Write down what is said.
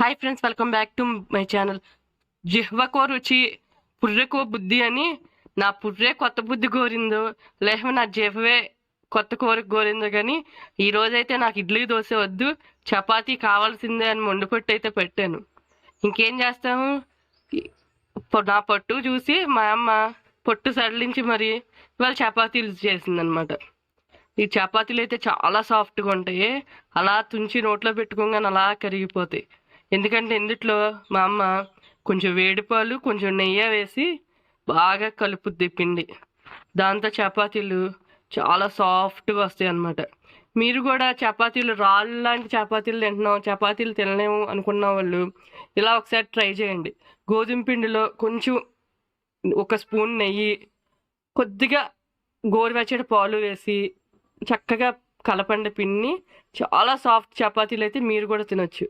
Hi friends welcome back to my channel జిహ్వకో రుచి పుర్రెకో బుద్ధి అని నా పుర్రే కొత్త బుద్ధి కోరిందో లేక నా జిహ్వే కొత్త కోరిక కోరిందో కానీ ఈరోజైతే నాకు ఇడ్లీ దోశ వద్దు చపాతీ కావాల్సిందే అని మొండిపట్టు అయితే పెట్టాను. ఇంకేం చేస్తాము? నా పట్టు చూసి మా అమ్మ పొట్టు సడలించి మరి ఇవాళ చపాతీలు చేసిందనమాట ఈ చపాతీలు అయితే చాలా సాఫ్ట్గా ఉంటాయి అలా తుంచి నోట్లో పెట్టుకోగానే అలా కరిగిపోతాయి. ఎందుకంటే ఇందుట్లో మా అమ్మ కొంచెం వేడి పాలు కొంచెం నెయ్యి వేసి బాగా కలుపుద్ది పిండి. దాంతో చపాతీలు చాలా సాఫ్ట్గా వస్తాయి అన్నమాట. మీరు కూడా చపాతీలు రాళ్ళు లాంటి చపాతీలు తింటున్నాం చపాతీలు తినలేము అనుకున్న వాళ్ళు ఇలా ఒకసారి ట్రై చేయండి. గోధుమ పిండిలో కొంచెం ఒక స్పూన్ నెయ్యి కొద్దిగా గోరువెచ్చటి పాలు వేసి చక్కగా కలపండి పిన్ని చాలా సాఫ్ట్ చపాతీలు అయితే మీరు కూడా తినొచ్చు.